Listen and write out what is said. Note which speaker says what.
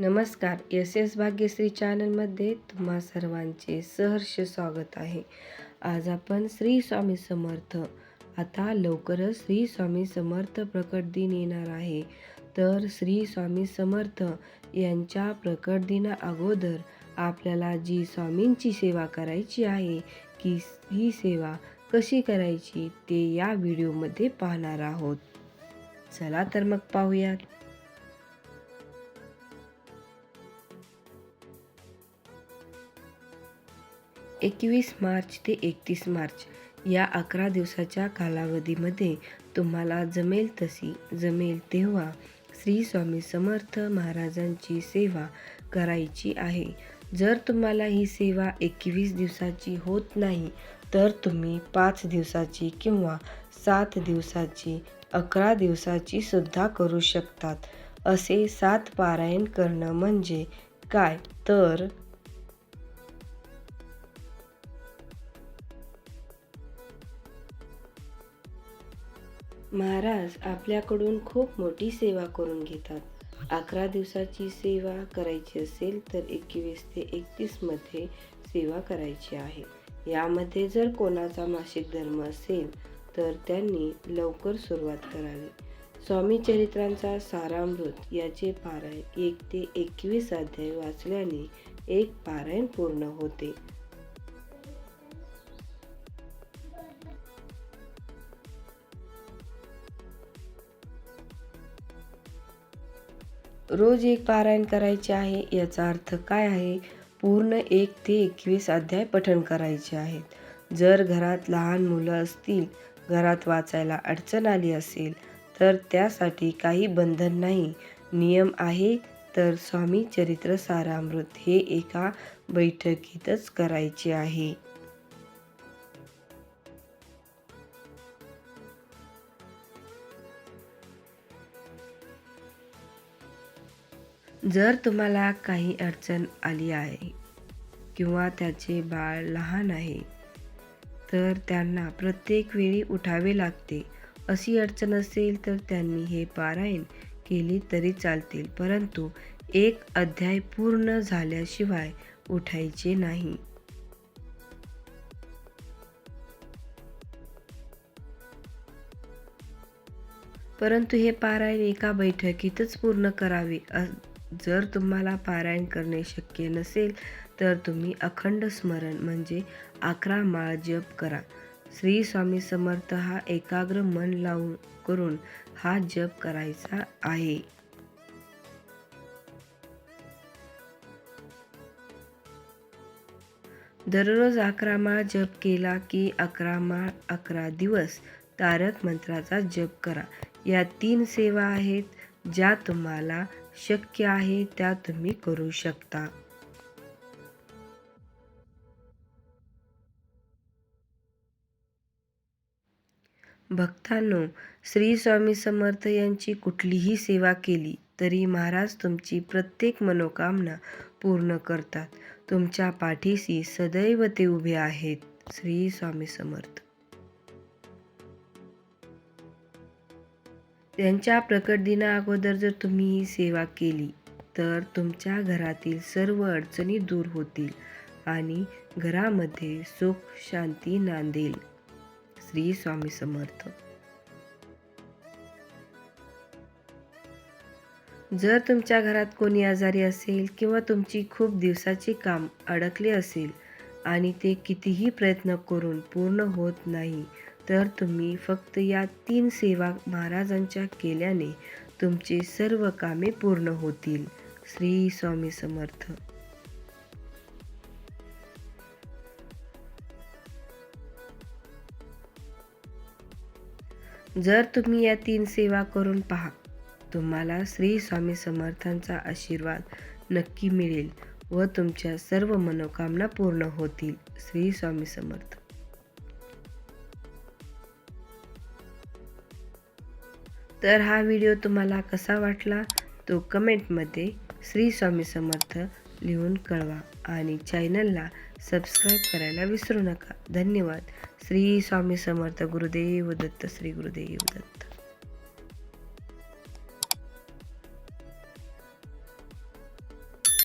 Speaker 1: नमस्कार. S S Bhagyashree चॅनलमध्ये तुम्हा सर्वांचे सहर्ष स्वागत आहे. आज आपण श्री स्वामी समर्थ आता लवकरच श्री स्वामी समर्थ प्रकट दिन येणार आहे. तर श्री स्वामी समर्थ यांच्या प्रकट दिना अगोदर आपल्याला जी स्वामींची सेवा करायची आहे की ही सेवा कशी करायची ते या व्हिडिओमध्ये पाहणार आहोत. चला तर मग पाहूयात. एकवीस मार्च ते एकतीस मार्च या अकरा दिवसाच्या कालावधीमध्ये तुम्हाला जमेल तशी जमेल तेव्हा श्री स्वामी समर्थ महाराजांची सेवा करायची आहे. जर तुम्हाला ही सेवा एकवीस दिवसाची होत नाही तर तुम्ही पाच दिवसाची किंवा सात दिवसाची अकरा दिवसाची सुद्धा करू शकतात. असे सात पारायण करणं म्हणजे काय? तर महाराज आपल्याकडून खूप मोठी सेवा करून घेतात. अकरा दिवसाची सेवा करायची असेल तर एकवीस ते एकतीसमध्ये सेवा करायची आहे. यामध्ये जर कोणाचा मासिक धर्म असेल तर त्यांनी लवकर सुरुवात करावी. स्वामी चरित्रांचा सारामृत याचे पारायण एक ते एकवीस अध्याय वाचल्याने एक पारायण पूर्ण होते. रोज एक पारायण करायचे आहे याचा अर्थ काय आहे? पूर्ण एक ते एकवीस अध्याय पठण करायचे आहेत. जर घरात लहान मुलं असतील घरात वाचायला अडचण आली असेल तर त्यासाठी काही बंधन नाही. नियम आहे तर स्वामी चरित्र सारामृत हे एका बैठकीतच करायचे आहे. जर तुम्हाला काही अडचण आली आहे किंवा त्याचे बाळ लहान आहे तर त्यांना प्रत्येक वेळी उठावे लागते. अशी अडचण असेल तर त्यांनी हे पारायण केली तरी चालतील परंतु एक अध्याय पूर्ण झाल्याशिवाय उठायचे नाही. परंतु हे पारायण एका बैठकीतच पूर्ण करावे जर तुम्हाला पारायण करणे शक्य नसेल तर तुम्ही अखंड स्मरण म्हणजे अकरा माळ जप करा. श्री स्वामी समर्थ हा एकाग्र मन लावून करून हा जप करायचा आहे. दररोज अकरा माळ जप केला की अकरा माळ अकरा दिवस तारक मंत्राचा जप करा. या तीन सेवा आहेत ज्या तुम्हाला शक्य आहे त्या तुम्ही करू शकता. भक्तांनो श्री स्वामी समर्थ यांची कुठलीही सेवा केली तरी महाराज तुमची प्रत्येक मनोकामना पूर्ण करतात. तुमच्या पाठीशी सदैव ते उभे आहेत. श्री स्वामी समर्थ. त्यांच्या प्रकट दिना अगोदर जर तुम्ही ही सेवा केली तर तुमच्या घरातील सर्व अडचणी दूर होतील आणि घरामध्ये सुख शांती नांदेल. श्री स्वामी समर्थ. जर तुमच्या घरात कोणी आजारी असेल किंवा तुमची खूप दिवसाची काम अडकले असेल आणि ते कितीही प्रयत्न करून पूर्ण होत नाही तर तुम्ही फक्त या तीन सेवा महाराजांच्या केल्याने तुमची सर्व कामे पूर्ण होतील. श्री स्वामी समर्थ. जर तुम्ही या तीन सेवा करून पहा तुम्हाला श्री स्वामी समर्थांचा आशीर्वाद नक्की मिळेल व तुमच्या सर्व मनोकामना पूर्ण होतील. श्री स्वामी समर्थ. तर हा व्हिडिओ तुम्हाला कसा वाटला तो कमेंटमध्ये श्री स्वामी समर्थ लिहून कळवा आणि चॅनलला सबस्क्राईब करायला विसरू नका. धन्यवाद. श्री स्वामी समर्थ गुरुदेव दत्त श्री गुरुदेव दत्त.